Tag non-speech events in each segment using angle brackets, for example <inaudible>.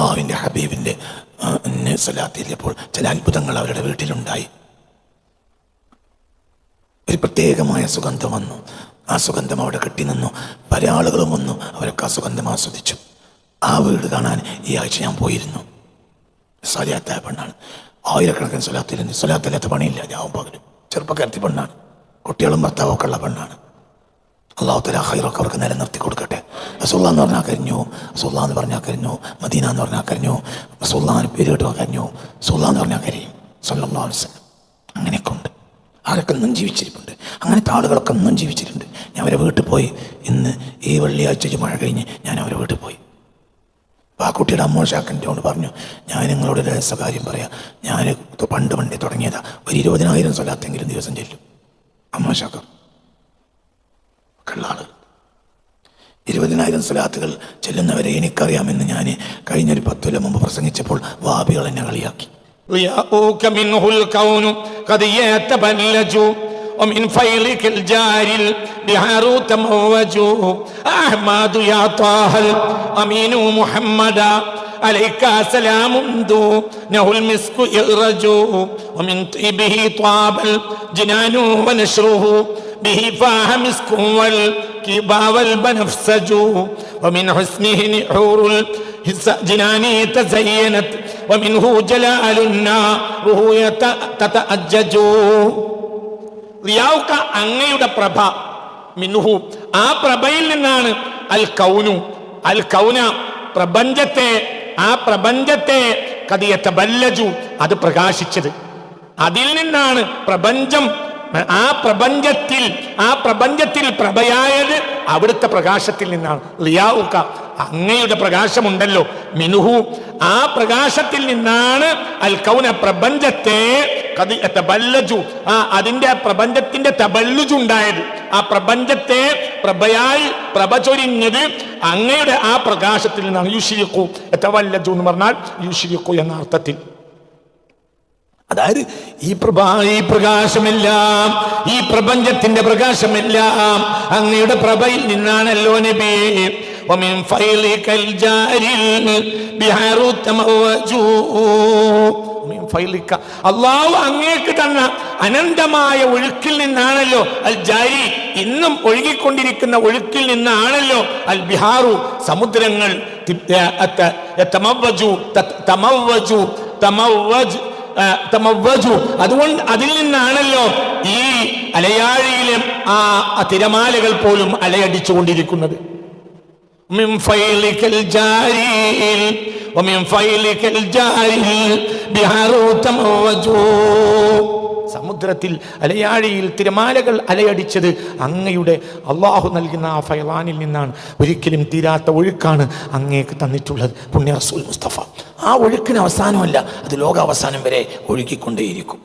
അള്ളാഹുവിന്റെ ഹബീബിന്റെ സ്വലാത്തിയിലപ്പോൾ ചില അത്ഭുതങ്ങൾ അവരുടെ വീട്ടിലുണ്ടായി. ഒരു പ്രത്യേകമായ സുഗന്ധം വന്നു. ആ സുഗന്ധം അവിടെ കെട്ടി നിന്നു. പല ആളുകളും വന്നു. അവരൊക്കെ ആ സുഗന്ധം ആസ്വദിച്ചു. ആ വീട് കാണാൻ ഈ ആഴ്ച ഞാൻ പോയിരുന്നു. സ്വലാത്തായ പെണ്ണാണ്. ആയിരക്കണക്കിന് സ്വലാത്തിലുണ്ട്. സ്വലാത്തില്ലാത്ത പണിയില്ല. ഞാൻ പകലും. ചെറുപ്പക്കാരത്തി പെണ്ണാണ്. കുട്ടികളും ഭർത്താവും ഒക്കെ ഉള്ള പെണ്ണാണ്. അള്ളാഹു തല ഹൈറൊക്കെ അവർക്ക് നിലനിർത്തി കൊടുക്കട്ടെ. റസുല്ല എന്ന് പറഞ്ഞാൽ കരിഞ്ഞു. റസുല്ല എന്ന് പറഞ്ഞാൽ കരിഞ്ഞു. മദീന എന്ന് പറഞ്ഞാൽ കരിഞ്ഞു. റസുല്ലാന്ന് പേര് കേട്ടോ കരിഞ്ഞു. സുല്ല എന്ന് പറഞ്ഞാൽ കരിയും സല്ലാ അങ്ങനെയൊക്കെ ഉണ്ട്. ആരൊക്കെ ഇന്നും ജീവിച്ചിരിപ്പുണ്ട്. അങ്ങനത്തെ ആളുകളൊക്കെ ഇന്നും ജീവിച്ചിട്ടുണ്ട്. ഞാൻ അവരെ വീട്ടിൽ പോയി. ഇന്ന് ഈ വെള്ളിയാഴ്ച മഴ കഴിഞ്ഞ് ഞാൻ അവരെ വീട്ടിൽ പോയി. ആ കുട്ടിയുടെ അമ്മ ഷാക്കന്റെയോട് പറഞ്ഞു ഞാൻ നിങ്ങളോട് രഹസ്യ കാര്യം പറയാം. ഞാൻ പണ്ട് പണ്ടേ തുടങ്ങിയതാ. ഒരു ഇരുപതിനായിരം സ്വലാത്തെങ്കിലും ദിവസം ചെല്ലും. അമ്മോഷാക്കം ഉള്ള ആളുകൾ ഇരുപതിനായിരം സ്വലാത്തുകൾ ചെല്ലുന്നവരെ എനിക്കറിയാമെന്ന് ഞാൻ കഴിഞ്ഞൊരു പത്തു കൊല്ലം മുമ്പ് പ്രസംഗിച്ചപ്പോൾ വാബികൾ എന്നെ കളിയാക്കി ضياؤك منه الكون قد يتبلج ومن فيلك الجاري البحار تموج أحمد يا طه الأمين محمدا عليك سلام دونه المسك يرج ومن طيبه طاب الجنان ونشره به فاه مسك والكبا والبنفسج ومن حسنه نحور الجنان تزينت ومنه جلال النار تتأجج റിയാവുക്ക അങ്ങയുടെ പ്രഭ മിന്നുഹു ആ പ്രഭയിൽ നിന്നാണ് അൽ കൗനു അൽ കൗന പ്രപഞ്ചത്തെ ആ പ്രപഞ്ചത്തെ കതിയത്ത ബല്ലജു അത് പ്രകാശിച്ചത്. അതിൽ നിന്നാണ് പ്രപഞ്ചം ആ പ്രപഞ്ചത്തിൽ ആ പ്രപഞ്ചത്തിൽ പ്രഭയായത് അവിടുത്തെ പ്രകാശത്തിൽ നിന്നാണ്. റിയാവുക്ക അങ്ങയുടെ പ്രകാശമുണ്ടല്ലോ. മിനുഹു ആ പ്രകാശത്തിൽ നിന്നാണ് അൽ കൗന പ്രപഞ്ചത്തെ തബല്ലജു ആ അതിന്റെ പ്രപഞ്ചത്തിന്റെ തബല്ലുജു ഉണ്ടായത് ആ പ്രപഞ്ചത്തെ പ്രഭയായി പ്രഭ ചൊരിഞ്ഞത് അങ്ങയുടെ ആ പ്രകാശത്തിൽ നിന്നാണ്. യുഷിരിക്കു തവല്ലജു എന്ന് പറഞ്ഞാൽ യുഷിരിക്കു എന്ന അർത്ഥത്തിൽ. അതായത് ഈ പ്രഭ ഈ പ്രകാശമെല്ലാം ഈ പ്രപഞ്ചത്തിന്റെ പ്രകാശമെല്ലാം അങ്ങയുടെ പ്രഭയിൽ നിന്നാണല്ലോ നബി. ومن فيلك الجاري البحار تموج ومن فيلك അള്ളാഹു അങ്ങേക്ക് തന്ന അനന്തമായ ഒഴുക്കിൽ നിന്നാണല്ലോ അൽ ജാരി ഇന്നും ഒഴുകിക്കൊണ്ടിരിക്കുന്ന ഒഴുക്കിൽ നിന്നാണല്ലോ അൽ ബിഹാറു സമുദ്രങ്ങൾ തമവ്വജു തമവ്വജു തമവ്വജ് തമവ്വജു അതുകൊണ്ട് അതിൽ നിന്നാണല്ലോ ഈ അലയാഴിയിലെ ആ തിരമാലകൾ പോലും അലയടിച്ചുകൊണ്ടിരിക്കുന്നത് من فيلك الجاري ومن فيلك الجاري بحار تموج സമുദ്രത്തിൽ അലയാഴിയിൽ തിരമാലകൾ അലയടിച്ചത് അങ്ങയുടെ അള്ളാഹു നൽകുന്ന ആ ഫൈലാനിൽ നിന്നാണ് ഒരിക്കലും തീരാത്ത ഒഴുക്കാണ് അങ്ങേക്ക് തന്നിട്ടുള്ളത് പുണ്യ റസൂൽ മുസ്തഫ ആ ഒഴുക്കിന് അവസാനമല്ല അത് ലോകാവസാനം വരെ ഒഴുകിക്കൊണ്ടേയിരിക്കും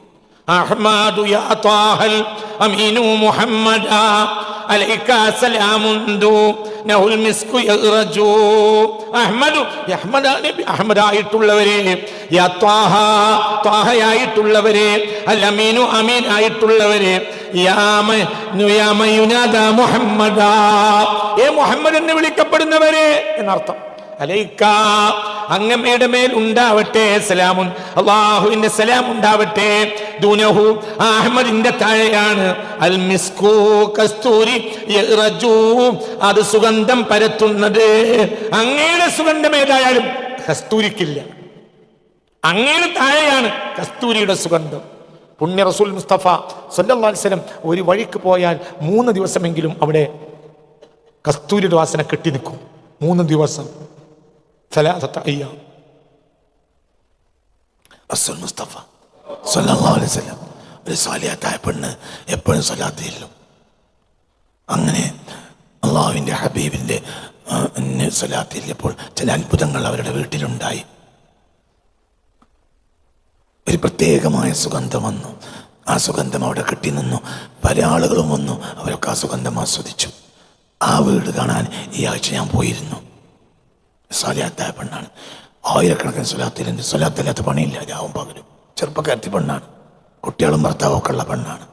അഹ്മദു യാ താഹൽ അമീനു മുഹമ്മദ عليك سلام دونه المسك يغرج അഹ്മദു അഹ്മദ് നബി അഹ്മദ് ആയിട്ടുള്ളവരെ യാ ത്വാഹ ത്വാഹയായിട്ടുള്ളവരെ അൽ അമീനു അമീൻ ആയിട്ടുള്ളവരെ യാമ നുയാമ യുനാദ മുഹമ്മദ ഏ മുഹമ്മദ് എന്ന് വിളിക്കപ്പെടുന്നവരെ എന്നർത്ഥം അലൈക്ക അങ്ങമ്മയുടെ മേൽ ഉണ്ടാവട്ടെ സലാമുൻ. അള്ളാഹുവിന്റെ സലാം ഉണ്ടാവട്ടെ. ദൂനഹു അഹമ്മദിന്റെ താഴെയാണ്. അൽ മിസ്കൂ കസ്തൂരി അത് സുഗന്ധം പരത്തുന്നത്. അങ്ങയുടെ സുഗന്ധം ഏതായാലും കസ്തൂരിക്കില്ല. അങ്ങയുടെ താഴെയാണ് കസ്തൂരിയുടെ സുഗന്ധം. പുണ്യ റസൂൽ മുസ്തഫ വസല്ലം ഒരു വഴിക്ക് പോയാൽ മൂന്ന് ദിവസമെങ്കിലും അവിടെ കസ്തൂരിയുടെ വാസന കെട്ടി നിൽക്കും. മൂന്ന് ദിവസം. ثلاثة أيام റസൂൽ മുസ്തഫ സല്ലല്ലാഹു അലൈഹി വസല്ലം ഒരു സാലിയാത്തായ പെണ്ണ് എപ്പോഴും സ്വലാത്ത് ചെല്ലും അങ്ങനെ അള്ളാഹുവിൻ്റെ ഹബീബിൻ്റെ സ്വലാത്ത് ചെല്ലിയപ്പോൾ ചില അത്ഭുതങ്ങൾ അവരുടെ വീട്ടിലുണ്ടായി ഒരു പ്രത്യേകമായ സുഗന്ധം വന്നു ആ സുഗന്ധം അവിടെ കെട്ടി നിന്നു പല ആളുകളും വന്നു അവരൊക്കെ ആ സുഗന്ധം ആസ്വദിച്ചു ആ വീട് കാണാൻ ഈ ആഴ്ച ഞാൻ പോയിരുന്നു സ്വലാത്തായ പെണ്ണാണ്. ആയിരക്കണക്കിന് സ്വലാത്തിലുണ്ട് സ്വലാത്തില്ലാത്ത പണിയില്ല. രാവും പകലും ചെറുപ്പക്കാരത്തി പെണ്ണാണ്. കുട്ടികളും ഭർത്താവും ഒക്കെ ഉള്ള പെണ്ണാണ്.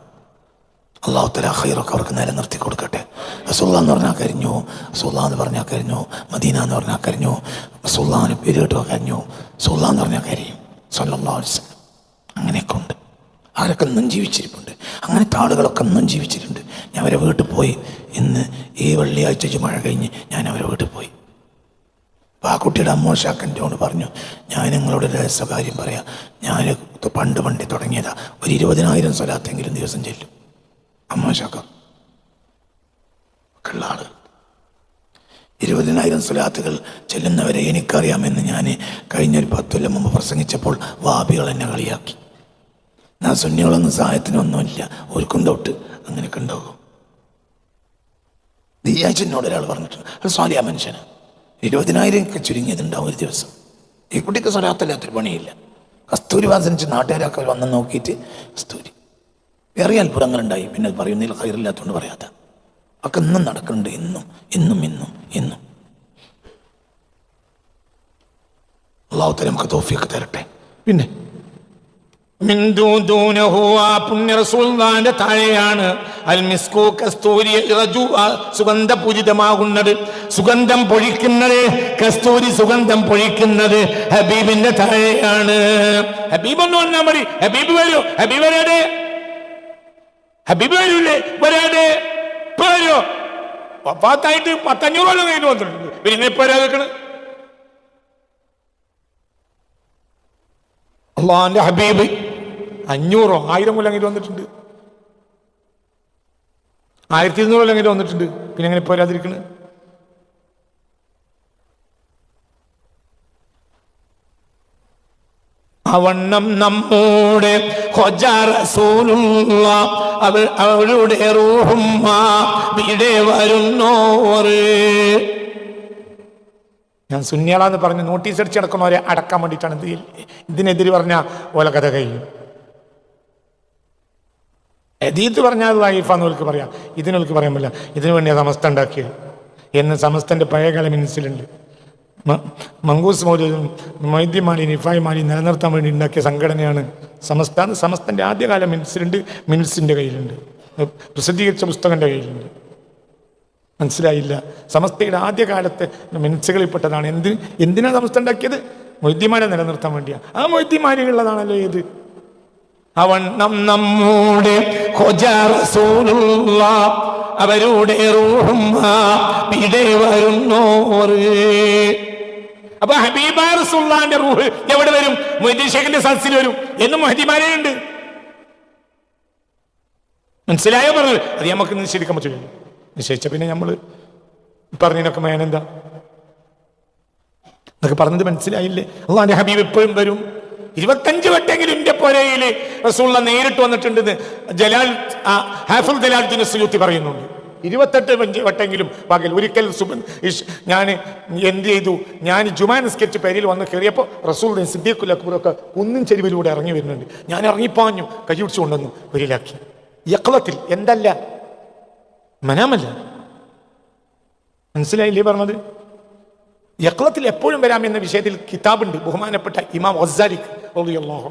അള്ളാഹുത്തല തല ഹൈറൊക്കെ അവർക്ക് നേരെ നിർത്തി കൊടുക്കട്ടെ. അസുല്ല എന്ന് പറഞ്ഞാൽ കരിഞ്ഞു. റസൂള്ള എന്ന് പറഞ്ഞാൽ കരിഞ്ഞു. മദീന എന്ന് പറഞ്ഞാൽ കരിഞ്ഞു. റസൂള്ളാന് പേര് കേട്ടോ കരിഞ്ഞു. സുല്ല എന്ന് പറഞ്ഞാൽ കരിയും വസല്ലം. അങ്ങനെയൊക്കെ ഉണ്ട്. അവരൊക്കെ ഇന്നും ജീവിച്ചിരിപ്പുണ്ട്. അങ്ങനത്തെ ആളുകളൊക്കെ ഇന്നും ജീവിച്ചിട്ടുണ്ട്. ഞാൻ അവരെ വീട്ടിൽ പോയി. ഇന്ന് ഈ വെള്ളിയാഴ്ച മഴ കഴിഞ്ഞ് ഞാൻ അവരെ വീട്ടിൽ പോയി. അപ്പോൾ ആ കുട്ടിയുടെ അമ്മ അമ്മോഷാക്കന്റെയോട് പറഞ്ഞു ഞാൻ നിങ്ങളോട് രഹസ്യകാര്യം പറയാം. ഞാൻ പണ്ട് പണ്ടി തുടങ്ങിയതാ. ഒരു ഇരുപതിനായിരം സ്വലാത്തെങ്കിലും ദിവസം ചെല്ലും. അമ്മ ഷാക്ക ആൾ. ഇരുപതിനായിരം സ്വലാത്തുകൾ ചെല്ലുന്നവരെ എനിക്കറിയാമെന്ന് ഞാൻ കഴിഞ്ഞൊരു പത്ത് കൊല്ലം മുമ്പ് പ്രസംഗിച്ചപ്പോൾ വാബികൾ എന്നെ കളിയാക്കി. ഞാൻ സുന്നികളൊന്നും സഹായത്തിനൊന്നുമില്ല ഒരുക്കും തൊട്ട് അങ്ങനെയൊക്കെ ഉണ്ടാകും ദിയാച്ചനോട് ഒരാൾ പറഞ്ഞിട്ടുണ്ട്. അത് സ്വാലിയ മനുഷ്യന്. ഇരുപതിനായിരം ഒക്കെ ചുരുങ്ങിയതുണ്ടാവും ഒരു ദിവസം. ഈ കുട്ടിക്ക് സ്വരാത്തല്ലാത്തൊരു പണിയില്ല. കസ്തൂരി വാസനിച്ച് നാട്ടുകാരൊക്കെ വന്ന് നോക്കിയിട്ട് കസ്തൂരി. വേറെ അത്ഭുതങ്ങളുണ്ടായി. പിന്നെ പറയുന്നതിൽ കയറില്ലാത്തതുകൊണ്ട് പറയാത്ത. ഒക്കെ ഇന്നും നടക്കുന്നുണ്ട്. ഇന്നും ഇന്നും ഇന്നും ഇന്നും. അള്ളാഹുത്തല നമുക്ക് തോഫിയൊക്കെ തരട്ടെ. പിന്നെ മിന്ദു ദൂനഹു ആ പുണ്യ റസൂൽദാന്റെ താഴെയാണ്. അൽ മിസ്കു കസ്തൂരി സുഗന്ധപൂരിതമാകുന്നത് സുഗന്ധം പൊഴിക്കുന്നത് കസ്തൂരി സുഗന്ധം പൊഴിക്കുന്നത് ഹബീബിന്റെ താഴെയാണ്. ഹബീബ് എന്ന് പറഞ്ഞാൽ മതി. ഹബീബ് വരൂ ഹബീബ് വരാതെ. ഹബീബ് വരൂലേ വരാതെ. ഇപ്പൊ വരുമോ പത്തഞ്ഞൂറ് കൊല്ലം കഴിഞ്ഞ് വന്നിട്ടുണ്ട്. പിന്നെ ഇപ്പൊ വരാതെ അള്ളാന്റെ ഹബീബ് അഞ്ഞൂറോ ആയിരം കൊല്ലം വന്നിട്ടുണ്ട്. ആയിരത്തി ഇരുന്നൂറ് കൊല്ലം വന്നിട്ടുണ്ട്. പിന്നെ എങ്ങനെ പോരാതിരിക്കണ്? അവണ്ണം നമ്മുടെ അവരുടെ റൂഹുമ്മ വരുന്നോറ് ഞാൻ സുന്യാളാന്ന് പറഞ്ഞ് നോട്ടീസ് അടിച്ച് നടക്കുന്നവരെ അടക്കാൻ വേണ്ടിയിട്ടാണ് ഇത് ഇതിനെതിരെ പറഞ്ഞ ഓല കഥ കഴിയും എതീത്ത് പറഞ്ഞാൽ വായിഫാന്ന് ഓൽക്ക് പറയാം. ഇതിനൊൽക്ക് പറയാൻ പറ്റില്ല. ഇതിനു വേണ്ടി സമസ്ത ഉണ്ടാക്കിയത് എന്ന് സമസ്തന്റെ പഴയകാല മിനിസിലുണ്ട്. മങ്കൂസ് മൗലൂദും മൈദ്യമാലി നിഫായ് നിലനിർത്താൻ വേണ്ടി ഉണ്ടാക്കിയ സംഘടനയാണ് സമസ്ത. സമസ്തന്റെ ആദ്യകാല മിനിസിലുണ്ട് മിനിസിന്റെ കയ്യിലുണ്ട്. പ്രസിദ്ധീകരിച്ച പുസ്തകന്റെ കയ്യിലുണ്ട്. മനസ്സിലായില്ല. സമസ്തയുടെ ആദ്യകാലത്തെ മിനിറ്റ്സുകളിൽപ്പെട്ടതാണ് എന്ത് എന്തിനാണ് സമസ്ത ഉണ്ടാക്കിയത്? മൊയ്തിമാരെ നിലനിർത്താൻ വേണ്ടിയാണ് ആ മൊയ്തിമാരിലുള്ളതാണല്ലോ ഏത്? അവണ്ണം നമ്മുടെ ഹൊജ റസൂലുള്ള അവരുടെ ഇവിടെ വരുന്നോറ്. അപ്പൊ ഹബീബ സുല്ലാന്റെ റൂഹ് എവിടെ വരും? മൊയ്തീൻ ഷേഖിന്റെ സദസ്സിൽ വരും. എന്നും ഉണ്ട് മനസ്സിലായോ പറഞ്ഞു അത് നമുക്ക് നിശ്ചയിക്കാൻ പറ്റില്ല. നിശ്ചയിച്ച പിന്നെ നമ്മൾ പറഞ്ഞതിനൊക്കെ മേനെന്താ എന്നൊക്കെ പറഞ്ഞത് മനസ്സിലായില്ലേ? അള്ളാന്റെ ഹബീബ് എപ്പോഴും വരും. ഇരുപത്തഞ്ച് വട്ടെങ്കിലും ഇന്ത്യ പോരയിൽ റസൂള്ള നേരിട്ട് വന്നിട്ടുണ്ട് ജലാൽ ഹാഫുൽ ജലാൽ സുയൂത്തി പറയുന്നുണ്ട്. ഇരുപത്തെട്ട് വഞ്ച് വട്ടെങ്കിലും പകൽ ഒരിക്കൽ സുബൻ ഞാൻ എന്ത് ചെയ്തു? ഞാൻ ജുമാൻ സ്കെച്ച് പേരിൽ വന്ന് കയറിയപ്പോൾ റസൂൽ സിദ്ദീഖുൽ അക്ബറൊക്കെ കുന്നിൻ ചെരുവിലൂടെ ഇറങ്ങി വരുന്നുണ്ട്. ഞാൻ ഇറങ്ങിപ്പാഞ്ഞു കൈ പിടിച്ചു കൊണ്ടുവന്നു ഒരിലാക്കി യക്ലത്തിൽ എന്തല്ല? മനാമല്ല. മനസ്സിലായില്ലേ പറഞ്ഞത്? യക്ലത്തിൽ എപ്പോഴും വരാമെന്ന വിഷയത്തിൽ കിതാബുണ്ട്. ബഹുമാനപ്പെട്ട ഇമാം വസാലിഖ് റളിയല്ലാഹു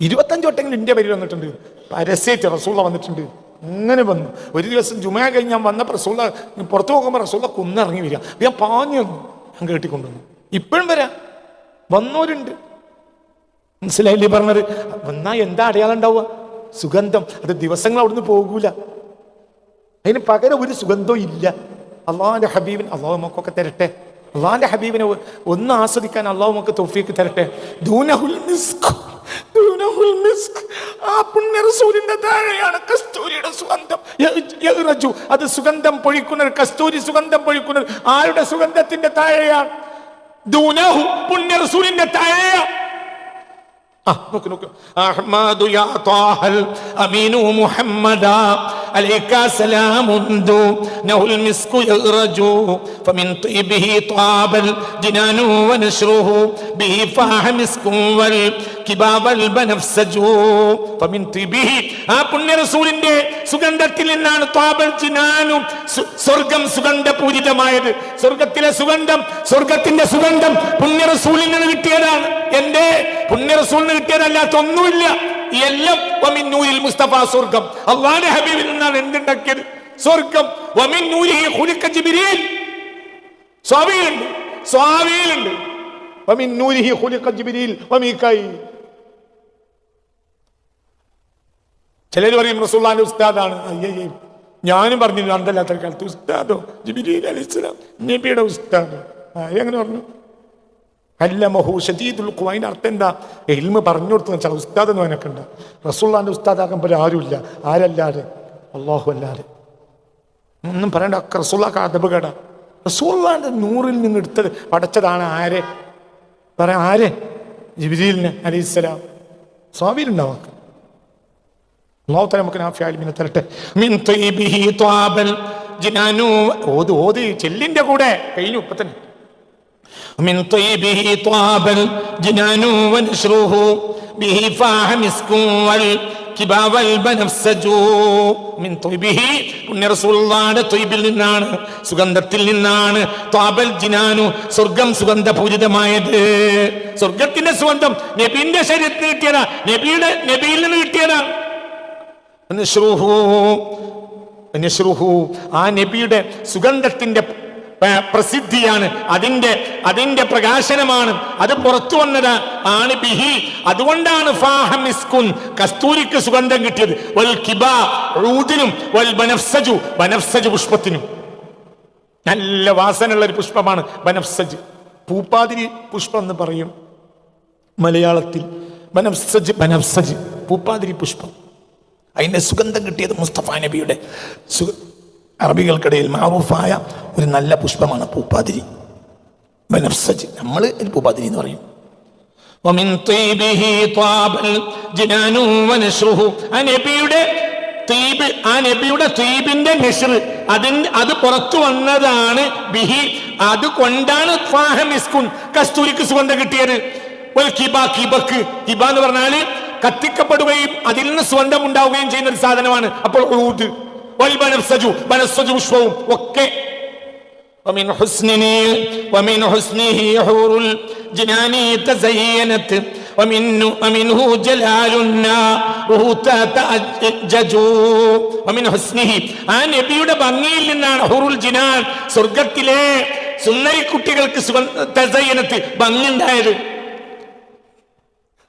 ഇരുപത്തഞ്ച് വട്ടങ്ങൾ ഇന്ത്യ പേരിൽ വന്നിട്ടുണ്ട്. പരസ്യറ്റ് റസൂള്ള വന്നിട്ടുണ്ട്. അങ്ങനെ വന്നു. ഒരു ദിവസം ജുമാ കഴിഞ്ഞ് ഞാൻ വന്നപ്പോൾ റസൂള്ള പുറത്തു പോകുമ്പോൾ റസൂള്ള കുന്നിറങ്ങി വരിക. ഞാൻ പാഞ്ഞു വന്നു. ഞാൻ കേട്ടിക്കൊണ്ടുവന്നു. ഇപ്പോഴും വരാം. വന്നവരുണ്ട്. മനസ്സിലായില്ലേ പറഞ്ഞത്? വന്നാ എന്താ അടയാളം ഉണ്ടാവുക? സുഗന്ധം. അത് ദിവസങ്ങൾ അവിടുന്ന് പോകൂല. അതിന് പകരം ഒരു സുഗന്ധവും ഇല്ല. അള്ളാഹിന്റെ ഹബീബിൻ അള്ളാഹ് നമുക്കൊക്കെ തരട്ടെ. അള്ളാഹിന്റെ ഹബീബിനെ ഒന്ന് ആസ്വദിക്കാൻ അള്ളാഹു നമുക്ക് തൊഫീക്ക് തരട്ടെ. ദൂനഹുൽ മിസ്ക് ദൂനഹുൽ മിസ്ക്. ആ കസ്തൂരിയുടെ സുഗന്ധം. അത് സുഗന്ധം പൊഴിക്കുന്നത് കസ്തൂരി സുഗന്ധം പൊഴിക്കുന്നത് ആരുടെ സുഗന്ധത്തിന്റെ താഴെയാണ്? ദൂനഹു താഴെയാണ്. നോക്ക് നോക്ക് അഹ്മദു യാ ത്വാഹൽ അമീനു മുഹമ്മദ عليك سلام دونه المسك يغرج فمن طيبه طاب الجنان ونشره به فاح مسك والكباب البنفسج فمن طيبه ആ പുണ്യ റസൂലിന്റെ സുഗന്ധത്തിൽ നിന്നാണ് ത്വാബൽ ജിനാനും സു- സ്വർഗം സുഗന്ധപൂരിതമായത് സ്വർഗത്തിലെ സുഗന്ധം സ്വർഗത്തിന്റെ സുഗന്ധം പുണ്യ റസൂലിൽ നിന്ന് കിട്ടിയതാണ് എന്റെ പുണ്യ കിട്ടിയ കിട്ടിയതല്ലാത്ത ഒന്നുമില്ല എല്ലാം വമിന്നൂരിൽ നൂരിൽ മുസ്തഫ സ്വർഗം അള്ളാന്റെ ഹബീബിൽ നിന്നാണ് എന്തുണ്ടാക്കിയത്? സ്വർഗം ഖുലിഖ ജിബ്രീൽ. സ്വാമിയുണ്ട് സ്വാമിയിലുണ്ട് വമിൻ നൂരിഹി ഖുലിഖ ജിബ്രീൽ. വമീകായിൽ ചിലർ പറയും റസൂള്ളാന്റെ ഉസ്താദാണ്. അയ്യേ ഞാനും പറഞ്ഞിരുന്നു അന്തല്ലാത്ത കാലത്ത് ഉസ്താദോ ജിബിരി അലിസ്ലാം നബിയുടെ ഉസ്താദോ. എങ്ങനെ പറഞ്ഞു? അല്ല മഹു ഷദീദുൽ ഖുവ അതിന്റെ അർത്ഥം എന്താ? എൽമ പറഞ്ഞു കൊടുത്തു വെച്ചാൽ ഉസ്താദ് എന്ന് പറഞ്ഞൊക്കെ ഉണ്ട്. റസൂള്ളാന്റെ ഉസ്താദാകാൻ പോലെ ആരുമില്ല. ആരല്ലാതെ അള്ളാഹു അല്ലാതെ ഒന്നും പറയണ്ട ഒക്കെ റസൂള്ളാക്ക് അതബ് കേടാ. റസൂള്ളാന്റെ നൂറിൽ നിന്ന് എടുത്തത് പടച്ചതാണ് ആരെ? പറയാം ആരെ? ജിബിലിനെ അലൈഹിസ്സലാം സ്വാമിയിലുണ്ടാവും അള്ളാഹു ഓത് ഓത് ചെല്ലിന്റെ കൂടെ കഴിഞ്ഞു ഇപ്പൊ തന്നെ من طيبه طاب الجنان ونشره به فاح مسك والكبا والبنفسج من طيبه പുണ്യ റസൂലുള്ളാഹിയുടെ ത്വയ്ബിൽ നിന്നാണ് സുഗന്ധത്തിൽ നിന്നാണ് ത്വാബൽ ജിനാനു സ്വർഗം സുഗന്ധപൂരിതമായത് സ്വർഗത്തിന്റെ സുഗന്ധം നബിന്റെ ശരീരത്തിന് കിട്ടിയതാ നബിയുടെ നബിയിൽ നിന്ന് കിട്ടിയതാ നശ്രുഹു നശ്രുഹു ആ നബിയുടെ സുഗന്ധത്തിന്റെ പ- പ്രസിദ്ധിയാണ്. അതിന്റെ അതിന്റെ പ്രകാശനമാണ്. അത് പുറത്തു വന്നത് ആണ് ബിഹി. അതുകൊണ്ടാണ് ഫാഹമിസ്കുൻ കസ്തൂരിക്ക് സുഗന്ധം കിട്ടിയത്. വൽ കിബ റൂദിനും വൽ ബനഫ്സജു ബനഫ്സജു പുഷ്പത്തിനും. നല്ല വാസനയുള്ള ഒരു പുഷ്പമാണ് ബനഫ്സജ്. പൂപ്പാതിരി പുഷ്പം എന്ന് പറയും മലയാളത്തിൽ. ബനഫ്സജ് ബനഫ്സജ് പൂപ്പാതിരി പുഷ്പം. അതിന്റെ സുഗന്ധം കിട്ടിയത് മുസ്തഫ നബിയുടെ സു അറബികൾക്കിടയിൽ മാറൂഫായ ഒരു നല്ല പുഷ്പമാണ് പൂപ്പാതിരി. ബനഫ്സജ് നമ്മൾ പൂപ്പാതിരി എന്ന് പറയും. നബിയുടെ തീബ് ആ നബിയുടെ തീബിന്റെ നിഷർ അതിന് അത് പുറത്തു വന്നതാണ് ബിഹി. അത് കൊണ്ടാണ് ഫാഹമിസ്കുൻ കസ്തൂരിക്ക് സുഗന്ധം കിട്ടിയത്. ഒരു കിബ കിബക്ക്. കിബ എന്ന് പറഞ്ഞാൽ കത്തിക്കപ്പെടുകയും അതിൽ നിന്ന് സുഗന്ധം ഉണ്ടാവുകയും ചെയ്യുന്ന ഒരു സാധനമാണ്. അപ്പോൾ ഊത് വൽ ബനഫ്സജു ബനഫ്സജു പുഷ്പവും ഒക്കെ ومن حسنه ومن حسنه حور الجنان تزينت ومن ومنه جلال النار تأجج ومن حسنه ആ നബിയുടെ ഭംഗിയിൽ നിന്നാണ് ഹുറുൽ ജിനാൻ സ്വർഗത്തിലെ സുന്ദരി കുട്ടികൾക്ക് തസയ്യനത്ത് ഭംഗി ഉണ്ടായത്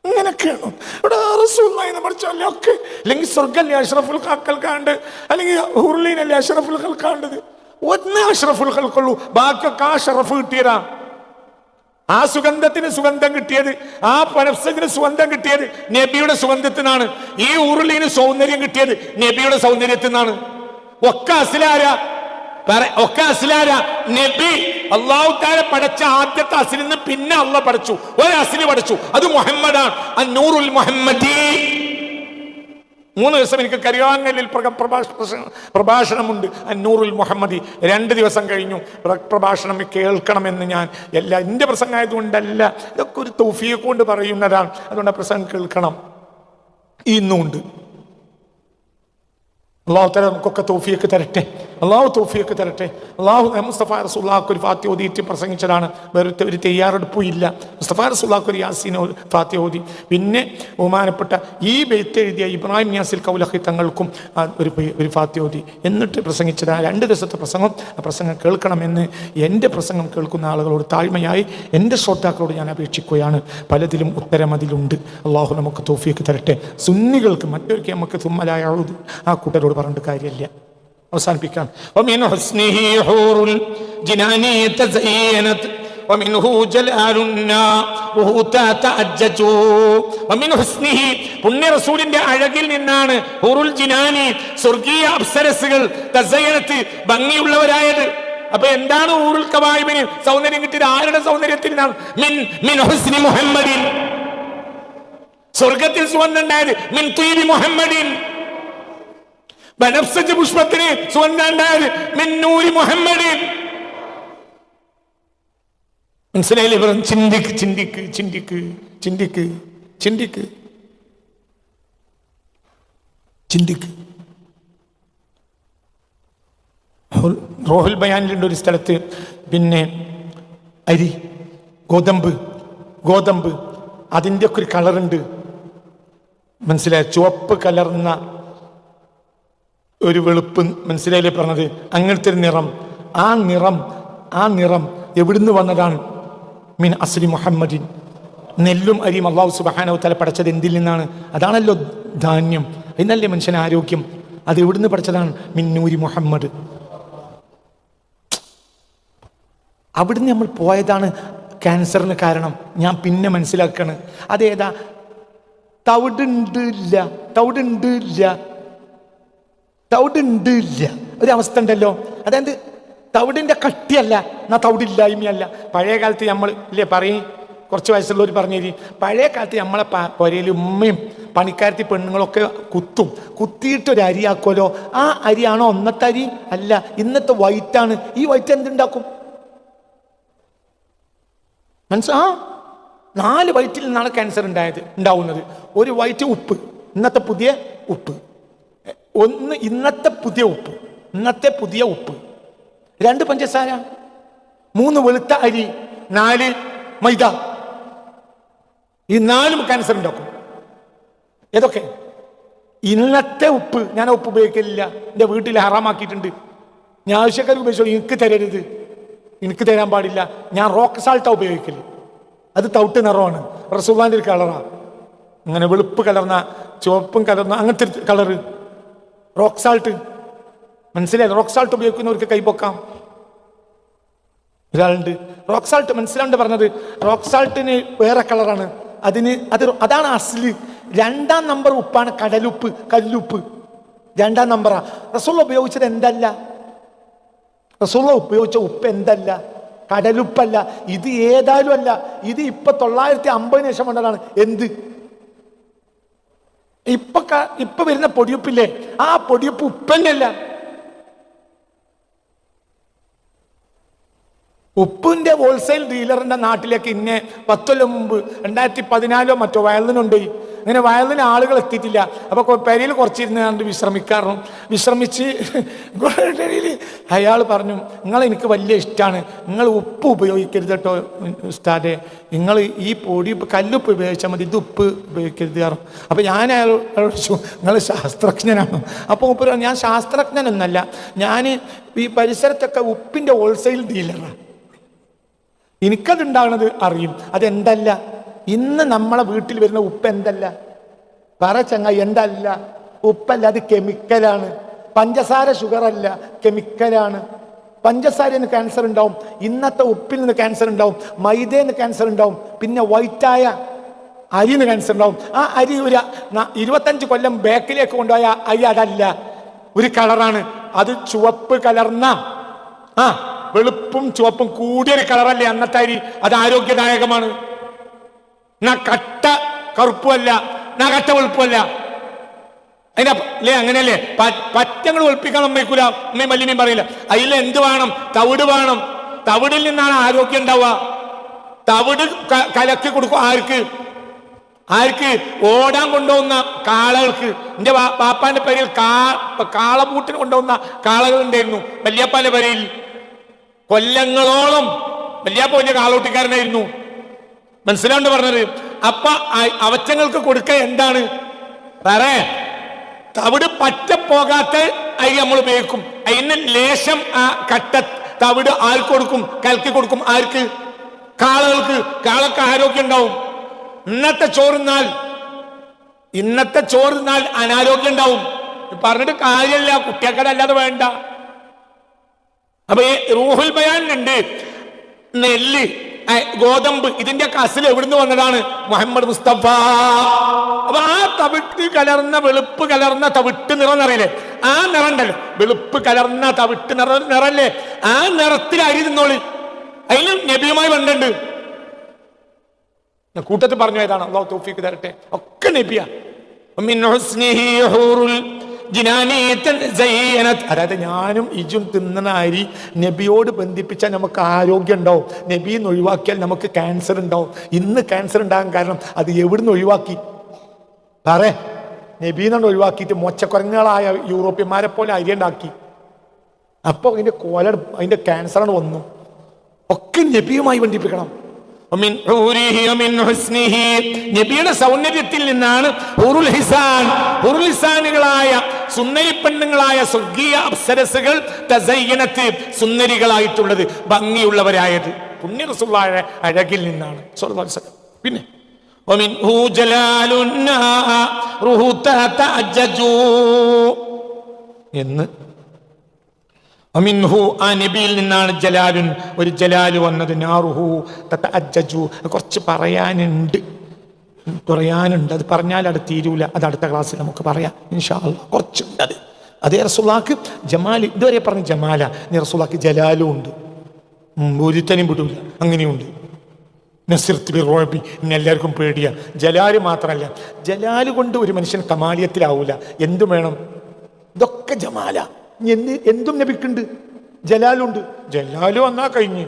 അങ്ങനൊക്കെയാണോ ഇവിടെ റസൂലുള്ളാഹിനെ പഠിച്ചാലേ ഒക്കെ അല്ലെങ്കിൽ സ്വർഗല്ലേ അഷ്റഫുൽ ഖൽക്കാണ്ട് അല്ലെങ്കിൽ ഹുർലീനല്ലേ അഷ്റഫുൽ ഹൽ കാണ്ടത്. ഒന്നേ അഷ്റഫുൽ ഹൽക്കുള്ളൂ ബാക്കിയൊക്കെ ആ ഷറഫ് കിട്ടിയതാ. ആ സുഗന്ധത്തിന് സുഗന്ധം കിട്ടിയത് ആ പരസ്യത്തിന് സുഗന്ധം കിട്ടിയത് നബിയുടെ സുഗന്ധത്തിനാണ്. ഈ ഉരുളിന് സൗന്ദര്യം കിട്ടിയത് നബിയുടെ സൗന്ദര്യത്തിനാണ്. ഒക്കെ അസിലാര? ഒക്കെ അസിലാര? നബി അള്ളാഹു താര പടച്ച ആദ്യത്തെ അസിലിന്ന് പിന്നെ അള്ള പഠിച്ചു. ഒരു അസിന് പഠിച്ചു. അത് മുഹമ്മദാണ്. അന്നൂറുൽ മുഹമ്മദി. മൂന്ന് ദിവസം എനിക്ക് പ്രസ- പ്രഭാഷണമുണ്ട്. അന്നൂറുൽ മുഹമ്മദി. രണ്ട് ദിവസം കഴിഞ്ഞു. പ്രഭാഷണം കേൾക്കണമെന്ന് ഞാൻ എല്ലാ എന്റെ പ്രസംഗമായതുകൊണ്ടല്ല. ഇതൊക്കെ ഒരു തൗഫീഖ് കൊണ്ട് പറയുന്നതാണ്. അതുകൊണ്ട് പ്രസംഗം കേൾക്കണം. ഇന്നുണ്ട്. അള്ളാഹു തല നമുക്കൊക്കെ തോഫിയൊക്കെ തരട്ടെ. അള്ളാഹു തോഫിയൊക്കെ തരട്ടെ. അള്ളാഹു മുസ്തഫ റസൂല്ലാക്ക് ഒരു ഫാത്തി ഓതിയിട്ട് പ്രസംഗിച്ചതാണ്. വേറെ ഒരു തയ്യാറെടുപ്പും ഇല്ല. മുസ്തഫ റസൂല്ലാക്ക് ഒരു യാസീൻ ഫാത്തി ഓതി. പിന്നെ ബഹുമാനപ്പെട്ട ഈ ബെയ്ത്ത് എഴുതിയ ഇബ്രാഹിം യാസിൽ കൗലഹി തങ്ങൾക്കും ഒരു ഒരു ഫാത്തി ഓതി. എന്നിട്ട് പ്രസംഗിച്ചതാണ്. രണ്ട് ദിവസത്തെ പ്രസംഗം. ആ പ്രസംഗം കേൾക്കണമെന്ന് എന്റെ പ്രസംഗം കേൾക്കുന്ന ആളുകളോട് താഴ്മയായി എന്റെ ശ്രോതാക്കളോട് ഞാൻ അപേക്ഷിക്കുകയാണ്. പലതിലും ഉത്തരം അതിലുണ്ട്. അള്ളാഹു നമുക്ക് തോഫിയൊക്കെ തരട്ടെ. സുന്നികൾക്ക് മറ്റൊരിക്കൽ നമുക്ക് തുമ്മലായ ആ കൂട്ടരോട് പറഞ്ഞിട്ട് കാര്യമില്ല. അവസാനിപ്പിക്കാം ومن حسنه حور الجنان تزينت ومنه جلال النار تأجج ومن حسنه പുണ്യ റസൂലിന്റെ അഴകിൽ നിന്നാണ് ഹുറുൽ ജിനാനി സ്വർഗീയ അപ്സരസുകൾ തസയനത്ത് ഭംഗിയുള്ളവരായത് അപ്പൊ എന്താണ് ഊറുൽ കവായിബിന് സൗന്ദര്യം കിട്ടിയത് ആരുടെ സൗന്ദര്യത്തിൽ നിന്നാണ് മിൻ മിൻ ഹുസ്നി മുഹമ്മദിൻ സ്വർഗത്തിൽ സുഗന്ധം ഉണ്ടായത് മിൻ തുയിബി മുഹമ്മദിൻ ബനഫ്സജ് പുഷ്പത്തിന് മനസ്സിലായില്ലേ? പറഞ്ഞു ചിന്തിക്ക് ചിന്തിക്ക് ചിന്തിക്ക് ചിന്തിക്ക് ചിന്തിക്ക്. ചിന്തിക്ക്. റോഹുൽ ബയാനിലുണ്ട് ഒരു സ്ഥലത്ത്. പിന്നെ അരി ഗോതമ്പ് ഗോതമ്പ്. അതിന്റെ ഒക്കെ ഒരു കളറുണ്ട്. മനസ്സിലായ? ചുവപ്പ് കലർന്ന ഒരു വെളുപ്പ് മനസ്സിലായില്ലേ പറഞ്ഞത്? അങ്ങനത്തെ ഒരു നിറം. ആ നിറം ആ നിറം എവിടുന്ന് വന്നതാണ്? മീൻ അസ്ലി മുഹമ്മദിൻ. നെല്ലും അരിയും അള്ളാഹു സുബാനവ് തല പഠിച്ചത് എന്തിൽ നിന്നാണ്? അതാണല്ലോ ധാന്യം. എന്നല്ലേ മനുഷ്യന് ആരോഗ്യം? അത് എവിടുന്ന് പഠിച്ചതാണ് മിന്നൂരി മുഹമ്മദ്. അവിടുന്ന് നമ്മൾ പോയതാണ് ക്യാൻസറിന് കാരണം. ഞാൻ പിന്നെ മനസ്സിലാക്കാണ്. അതേതാ? തവിടുണ്ട് ഇല്ല തവിടുണ്ട് ഇല്ല തവിടുണ്ട് ഇല്ല ഒരവസ്ഥ ഉണ്ടല്ലോ അതായത് തൗടിന്റെ കട്ടിയല്ല എന്നാ തവിടില്ലായ്മയല്ല. പഴയ കാലത്ത് നമ്മൾ ഇല്ലേ പറയും? കുറച്ച് വയസ്സുള്ളവർ പറഞ്ഞു തരും പഴയ കാലത്ത് നമ്മളെ പുരയിൽ ഉമ്മയും പണിക്കാരത്തി പെണ്ണുങ്ങളൊക്കെ കുത്തും. കുത്തിയിട്ട് ഒരു അരി ആക്കുമല്ലോ ആ അരിയാണോ ഒന്നത്തെ അരി? അല്ല ഇന്നത്തെ വൈറ്റാണ്. ഈ വൈറ്റ് എന്തുണ്ടാക്കും? മനസ്സാ നാല് വൈറ്റിൽ നിന്നാണ് ക്യാൻസർ ഉണ്ടായത് ഉണ്ടാവുന്നത്. ഒരു വൈറ്റ് ഉപ്പ് ഇന്നത്തെ പുതിയ ഉപ്പ്. ഒന്ന് ഇന്നത്തെ പുതിയ ഉപ്പ്. ഇന്നത്തെ പുതിയ ഉപ്പ്. രണ്ട് പഞ്ചസാര മൂന്ന് വെളുത്ത അരി നാല് മൈദ. ഈ നാലും ക്യാൻസർ ഉണ്ടാക്കും. ഏതൊക്കെ? ഇന്നത്തെ ഉപ്പ്. ഞാൻ ഉപ്പ് ഉപയോഗിക്കലില്ല. എന്റെ വീട്ടിൽ ഹറാമാക്കിയിട്ടുണ്ട്. ഞാൻ ആവശ്യക്കാർ ഉപയോഗിച്ചോളൂ. എനിക്ക് തരരുത്. എനിക്ക് തരാൻ പാടില്ല. ഞാൻ റോക്ക് സാൾട്ടാ ഉപയോഗിക്കൽ. അത് തൗട്ട് നിറമാണ് റസൂലാന്റെ ഒരു കളറാണ് അങ്ങനെ വെളുപ്പ് കലർന്ന ചുവപ്പും കലർന്ന അങ്ങനത്തെ കളറ് റോക്ക് സാൾട്ട് മനസ്സിലായി? റോക്ക് സാൾട്ട് ഉപയോഗിക്കുന്നവർക്ക് കൈപൊക്കാം ഒരാളുണ്ട്. റോക്ക് സാൾട്ട് മനസ്സിലാണ്ട് പറഞ്ഞത് റോക്ക് സാൾട്ടിന് വേറെ കളറാണ് അതിന് അത് അതാണ് അസിൽ. രണ്ടാം നമ്പർ ഉപ്പാണ് കടലുപ്പ് കല്ലുപ്പ്. രണ്ടാം നമ്പറാ റസൂള്ള ഉപയോഗിച്ചത് എന്തല്ല? റസൂള്ള ഉപയോഗിച്ച ഉപ്പ് എന്തല്ല? കടലുപ്പല്ല. ഇത് ഏതായാലും അല്ല. ഇത് ഇപ്പൊ തൊള്ളായിരത്തി അമ്പതിന് ശേഷം വന്നതാണ് എന്ത്? ഇപ്പൊ ഇപ്പൊ വരുന്ന പൊടിയുപ്പില്ലേ? ആ പൊടിയപ്പ് ഉപ്പന്നല്ല ഉപ്പിന്റെ ഹോൾസെയിൽ ഡീലറിന്റെ നാട്ടിലേക്ക് ഇന്നെ പത്തൊല്ലം മുമ്പ് രണ്ടായിരത്തി പതിനാലോ മറ്റോ വയലിനുണ്ട് അങ്ങനെ വയലിന് ആളുകൾ എത്തിയിട്ടില്ല. അപ്പൊ കൊ- പെരയിൽ കുറച്ചിരുന്ന് കണ്ട് വിശ്രമിക്കാറും. വിശ്രമിച്ച് <laughs> അയാൾ പറഞ്ഞു നിങ്ങൾ എനിക്ക് വലിയ ഇഷ്ടമാണ് നിങ്ങൾ ഉപ്പ് ഉപയോഗിക്കരുത് കേട്ടോ ഉസ്താദെ. നിങ്ങൾ ഈ പൊടി കല്ലുപ്പ് ഉപയോഗിച്ചാൽ മതി. ഇത് ഉപ്പ് ഉപയോഗിക്കരുത് കാരണം അപ്പൊ ഞാൻ അയാൾ ചോദിച്ചു നിങ്ങൾ ശാസ്ത്രജ്ഞനാണ്? അപ്പോൾ ഉപ്പ് ഞാൻ ശാസ്ത്രജ്ഞനൊന്നല്ല. ഞാൻ ഈ പരിസരത്തൊക്കെ ഉപ്പിന്റെ ഹോൾസെയിൽ ഡീലറാണ് എനിക്കതുണ്ടാകുന്നത് അറിയും. അതെന്തല്ല? ഇന്ന് നമ്മളെ വീട്ടിൽ വരുന്ന ഉപ്പ് എന്തല്ല? പറ ചങ്ങ എന്തല്ല? ഉപ്പല്ല അത് കെമിക്കലാണ്. പഞ്ചസാര ഷുഗർ അല്ല കെമിക്കലാണ്. പഞ്ചസാരയിൽ നിന്ന് ക്യാൻസർ ഉണ്ടാവും. ഇന്നത്തെ ഉപ്പിൽ നിന്ന് ക്യാൻസർ ഉണ്ടാവും. മൈദയിൽ നിന്ന് ക്യാൻസർ ഉണ്ടാവും. പിന്നെ വൈറ്റായ അരിയിൽ നിന്ന് ക്യാൻസർ ഉണ്ടാവും. ആ അരി ഒരു ഇരുപത്തഞ്ച് കൊല്ലം ബേക്കിലേക്ക് കൊണ്ടുപോയ അരി അതല്ല. ഒരു കളറാണ് അത് ചുവപ്പ് കലർന്ന ആ വെളുപ്പും ചുവപ്പും കൂടിയൊരു കളറല്ലേ അന്നത്തെ അരി. അത് ആരോഗ്യദായകമാണ്. എന്നാ കട്ട കറുപ്പുമല്ല എന്നാ കട്ട വെളുപ്പല്ല അതിന്റെ അല്ലേ അങ്ങനെയല്ലേ? പറ്റങ്ങൾ ഒളിപ്പിക്കാൻ അമ്മയ്ക്കൂല അമ്മയും മല്ലിനെയും പറയില്ല. അതിൽ എന്ത് വേണം? തവിട് വേണം. തവിടിൽ നിന്നാണ് ആരോഗ്യം ഉണ്ടാവുക. തവിട് കലക്കി കൊടുക്കും ആർക്ക്? ആർക്ക്? ഓടാൻ കൊണ്ടുവന്ന കാളകൾക്ക്. എന്റെ വാ- പാപ്പാന്റെ പേരിൽ കാ കാളപൂട്ടിന് കൊണ്ടുവന്ന കാളകൾ ഉണ്ടായിരുന്നു. വല്യപ്പാന്റെ പേരിൽ. കൊല്ലങ്ങളോളം വല്യാപ്പ വലിയ കാളോട്ടിക്കാരനായിരുന്നു മനസ്സിലാണ്ട് പറഞ്ഞത്? അപ്പ അവറ്റങ്ങൾക്ക് കൊടുക്ക എന്താണ്? പറയാ തവിട് പറ്റ പോകാത്ത അരി നമ്മൾ ഉപയോഗിക്കും. അതിന് ലേശം ആ കട്ട തവിട് ആർക്ക് കൊടുക്കും? കലക്കി കൊടുക്കും. ആർക്ക്? കാളകൾക്ക്. കാളക്ക് ആരോഗ്യം ഉണ്ടാവും. ഇന്നത്തെ ചോറുന്നാൽ ഇന്നത്തെ ചോറുന്നാൽ അനാരോഗ്യം ഉണ്ടാവും. പറഞ്ഞിട്ട് കാര്യമില്ല. കുട്ടികൾക്കതല്ലാതെ വേണ്ട. അപ്പൊ ഈ റൂഹുൽ ബയാൻ ഉണ്ട് നെല്ല് ഗോതമ്പ് ഇതിന്റെ അസിൽ എവിടുന്ന് വന്നതാണ്? മുഹമ്മദ് മുസ്തഫ. അപ്പൊ ആ തവിട്ട് കലർന്ന വെളുപ്പ് കലർന്ന തവിട്ട് നിറം നിറയില്ലേ ആ നിറം ഉണ്ടല്ലോ. വെളുപ്പ് കലർന്ന തവിട്ട് നിറ നിറല്ലേ? ആ നിറത്തിൽ അരി നിന്നോളി അതിന് നബിയുമായി ബന്ധമുണ്ട്. കൂട്ടത്തിൽ പറഞ്ഞു ഏതാണ് അള്ളാഹു തോഫിക്ക് തരട്ടെ. ഒക്കെ നബിയ. അതായത് ഞാനും ഇജും തിന്നണ അരി നബിയോട് ബന്ധിപ്പിച്ചാൽ നമുക്ക് ആരോഗ്യം ഉണ്ടാവും. നബിന്ന് ഒഴിവാക്കിയാൽ നമുക്ക് ക്യാൻസർ ഉണ്ടാവും. ഇന്ന് ക്യാൻസർ ഉണ്ടാകാൻ കാരണം അത് എവിടുന്ന് ഒഴിവാക്കി? പറേ. നബീന്നാണ് ഒഴിവാക്കിയിട്ട് മൊച്ചക്കുരങ്ങുകളായ യൂറോപ്യന്മാരെ പോലെ അരി ഉണ്ടാക്കി. അപ്പോൾ അതിന്റെ കോല ക്യാൻസർ ആണ് വന്നു. ഒക്കെ നബിയുമായി ബന്ധിപ്പിക്കണം. നബിയുടെ സൗന്ദര്യത്തിൽ നിന്നാണ് ഹിസാനുകളായ സുന്ദരി പെണ്ണുങ്ങളായ സ്വർഗീയ അപ്സരസുകൾ തസയ്യനത്ത് സുന്ദരികളായിട്ടുള്ളത് ഭംഗിയുള്ളവരായത് പുണ്യ റസൂലുള്ളാഹിയുടെ അഴകിൽ നിന്നാണ് സ്വല്ലല്ലാഹു അലൈഹി വസല്ലം. പിന്നെ ومنه جلال النهر تهتأجج എന്ന് അമിൻഹു ആ നബിയിൽ നിന്നാണ് ജലാലുൻ ഒരു ജലാല് വന്നത് നാറുഹു അജ്ജു കുറച്ച് പറയാനുണ്ട് പറയാനുണ്ട്. അത് പറഞ്ഞാൽ അത് തീരൂല. അത് അടുത്ത ക്ലാസ്സിൽ നമുക്ക് പറയാം. ഇൻഷാ അല്ലാ കുറച്ചുണ്ട് അത്. അതേ റസൂലാക്ക് ജമാൽ ഇതുവരെ പറഞ്ഞ ജമാല. നീ റസൂലാക്ക് ജലാലും ഉണ്ട്. ഒരുത്തനും വിടൂല. അങ്ങനെയുണ്ട്. നസിർത്ത് ബി റോബി. ഇന്ന് എല്ലാവർക്കും പേടിയാ. ജലാൽ മാത്രമല്ല ജലാൽ കൊണ്ട് ഒരു മനുഷ്യൻ കമാലിയത്തിലാവൂല. എന്തും വേണം? ഇതൊക്കെ ജമാല. എന്ത് എന്തും ലഭിക്കുന്നുണ്ട് ജലാലുണ്ട്. ജലാലും വന്നാ കഴിഞ്ഞ്.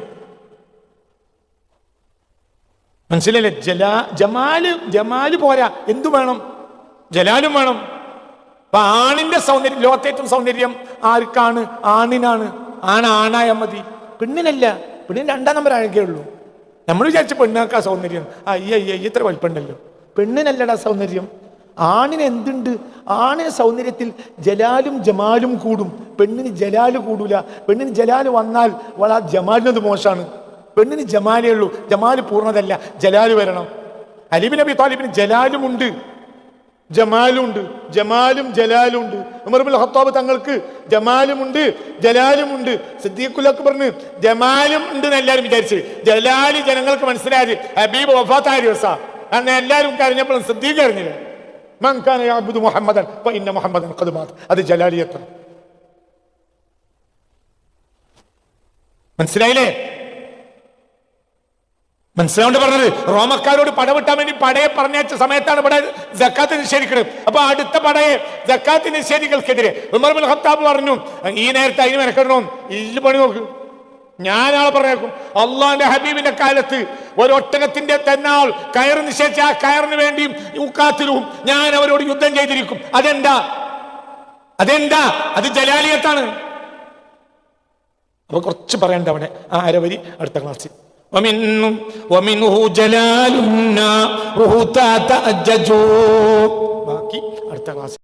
മനസ്സിലല്ലേ? ജലാ ജമാൽ ജമാൽ പോരാ. എന്തു വേണം? ജലാലും വേണം. അപ്പൊ ആണിന്റെ സൗന്ദര്യം ലോകത്തേറ്റവും സൗന്ദര്യം ആർക്കാണ്? ആണിനാണ്. ആണ് ആണായ മതി. പെണ്ണിനല്ല. പെണ്ണിന് രണ്ടാം നമ്പർ അഴകേ ഉള്ളൂ. നമ്മൾ വിചാരിച്ച പെണ്ണാക്കാ സൗന്ദര്യം. അയ്യ അയ്യ ഇത്ര വലിപ്പുണ്ടല്ലോ പെണ്ണിനല്ലടാ സൗന്ദര്യം. ആണിന് എന്തുണ്ട്? ആണിന് സൗന്ദര്യത്തിൽ ജലാലും ജമാലും കൂടും. പെണ്ണിന് ജലാൽ കൂടൂല. പെണ്ണിന് ജലാൽ വന്നാൽ വള ജമാലിനത് മോശമാണ് പെണ്ണിന് ജമാലേ ഉള്ളൂ. ജമാൽ പൂർണതല്ല. ജലാൽ വരണം. അലിബിൻ നബി താലിബിന് ജലാലുമുണ്ട് ജമാലും ഉണ്ട്. ജമാലും ജലാലും ഉണ്ട്. ഉമർബുൽ ഹത്താബ് തങ്ങൾക്ക് ജമാലും ഉണ്ട് ജലാലും ഉണ്ട്. സിദ്ദീഖുലൊക്കെ പറഞ്ഞ് ജമാലും ഉണ്ട് എന്ന് എല്ലാവരും വിചാരിച്ച്. ജലാൽ ജനങ്ങൾക്ക് മനസ്സിലായത് ഹബീബ് വഫാത്തായ അന്ന് എല്ലാവരും കരഞ്ഞപ്പോഴും സിദ്ദീഖ് അറിഞ്ഞില്ല മൻ കാന യഅബുദു മുഹമ്മദൻ ഇന്ന മുഹമ്മദൻ കതുമാത് അത് ജലാലിയത്താണ്. മനസ്സിലായില്ലേ? മനസ്സിലാണ്ട് പറഞ്ഞത്? റോമക്കാരോട് പടവിട്ടാൻ വേണ്ടി പടയെ പറഞ്ഞയച്ച സമയത്താണ് ഇവിടെ ജക്കാത്ത് നിഷേധിക്കുന്നത് അപ്പൊ അടുത്ത പടയെ ജക്കാത്ത് നിഷേധികൾക്കെതിരെ ഉമർ ബിൻ ഖത്താബ് പറഞ്ഞു ഈ നേരത്തെ അതിന് മെനക്കെടണം? ഇല്ല പണി നോക്ക്. ഞാൻ ആളെ പറഞ്ഞേക്കും അള്ളാന്റെ ഹബീബിന്റെ കാലത്ത് ഒരു ഒട്ടകത്തിന്റെ തെന്നാൾ കയർ നിഷേധിച്ച ആ കയറിന് വേണ്ടിയും യുക്കാത്തിലും ഞാൻ അവരോട് യുദ്ധം ചെയ്തിരിക്കും. അതെന്താ? അതെന്താ? അത് ജലാലിയത്താണ്. അപ്പൊ കുറച്ച് പറയണ്ട അവിടെ. ആ അരവരി അടുത്ത ക്ലാസ്സിൽ. ومنه ومنه جلال النار تأجج ബാക്കി അടുത്ത ക്ലാസ്